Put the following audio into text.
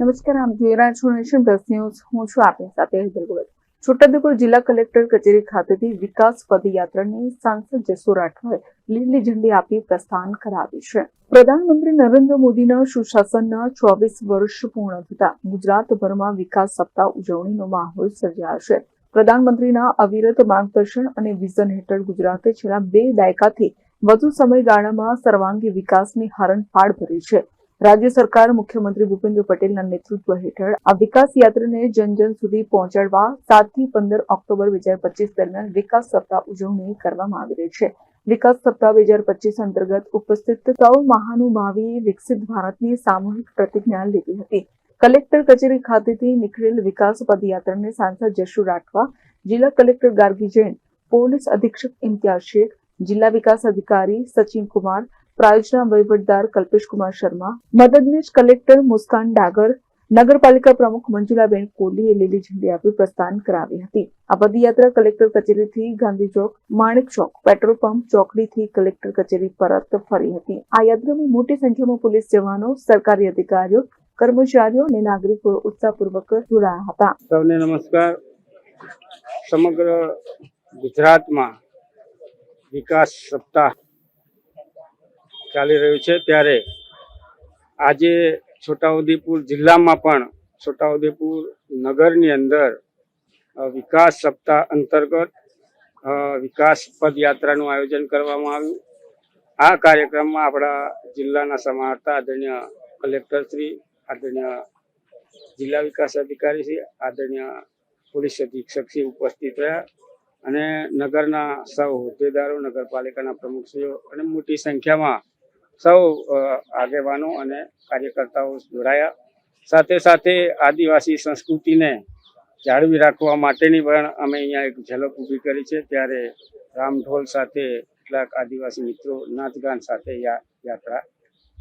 નમસ્કાર, આમ જોઈ રહ્યા છો નેશન પ્લસ હું છું આપની સાથે હેતલ છોટાઉદેપુર જિલ્લા કલેક્ટર કચેરી ખાતેથી વિકાસ પદયાત્રાને સાંસદ જસુ રાઠવાએ લીલી ઝંડી આપી પ્રસ્થાન કરાવી છે. પ્રધાનમંત્રી નરેન્દ્ર મોદીના સુશાસનના ચોવીસ વર્ષ પૂર્ણ થતા ગુજરાતભરમાં વિકાસ સપ્તાહ ઉજવણીનો માહોલ સર્જાશે પ્રધાનમંત્રીના અવિરત માર્ગદર્શન અને વિઝન હેઠળ ગુજરાતે છેલ્લા બે દાયકાથી વધુ સમયગાળામાં સર્વાંગી વિકાસની હરણફાળ ભરી છે. રાજ્ય સરકાર મુખ્યમંત્રી ભૂપેન્દ્ર પટેલના નેતૃત્વ હેઠળ આ વિકાસ યાત્રાને જન જન સુધી પહોંચાડવા સાતથી પંદર ઓક્ટોબર બે હજાર પચીસ દરમિયાન વિકાસ સપ્તાહ ઉજવણી કરવામાં આવી રહી છે. વિકાસ સપ્તાહ બે હજાર પચીસ અંતર્ગત ઉપસ્થિત સૌ મહાનુભાવી વિકસિત ભારતની સામૂહિક પ્રતિજ્ઞા લીધી હતી. કલેક્ટર કચેરી ખાતેથી નીકળેલ વિકાસ પદયાત્રાને સાંસદ જશુ રાઠવા, જિલ્લા કલેક્ટર ગાર્ગી જૈન, પોલીસ અધિક્ષક ઇમ્તિયાઝ શેખ, જિલ્લા વિકાસ અધિકારી સચિન કુમાર પ્રાયોજના વહીવટદાર કલ્પેશ કુમાર શર્મા, મદદનીશ કલેક્ટર મુસ્કાન ડાગર, નગરપાલિકા પ્રમુખ મંજુલાબેન કોહલીએ લીલી ઝંડી આપી પ્રસ્થાન કરાવી હતી. આ પદયાત્રા કલેક્ટર કચેરીથી ગાંધી ચોક, માણેક ચોક, પેટ્રોલ પંપ ચોકડીથી કલેક્ટર કચેરી પરત ફરી હતી. આ યાત્રામાં મોટી સંખ્યામાં પોલીસ જવાનો, સરકારી અધિકારીઓ, કર્મચારીઓ અને નાગરિકો ઉત્સાહપૂર્વક જોડાયા હતા. સૌને નમસ્કાર. સમગ્ર ગુજરાતમાં વિકાસ સપ્તાહ ચાલી રહ્યું છે ત્યારે આજે છોટાઉદેપુર જિલ્લામાં પણ છોટાઉદેપુર નગરની અંદર વિકાસ સપ્તાહ અંતર્ગત વિકાસ પદયાત્રાનું આયોજન કરવામાં આવ્યું. આ કાર્યક્રમમાં આપણા જિલ્લાના સમાહર્તા આદરણીય કલેક્ટરશ્રી આદરણીય જિલ્લા વિકાસ અધિકારી શ્રી, આદરણીય પોલીસ અધિક્ષક શ્રી ઉપસ્થિત રહ્યા અને નગરના સૌ હોદ્દેદારો, નગરપાલિકાના પ્રમુખશ્રીઓ અને મોટી સંખ્યામાં સૌ આગેવાનો અને કાર્યકર્તાઓ જોડાયા. સાથે સાથે આદિવાસી સંસ્કૃતિને જાળવી રાખવા માટેની પણ અમે અહીંયા એક ઝલક ઊભી કરી છે. ત્યારે રામઢોલ સાથે કેટલાક આદિવાસી મિત્રો નાચગાન સાથે યાત્રા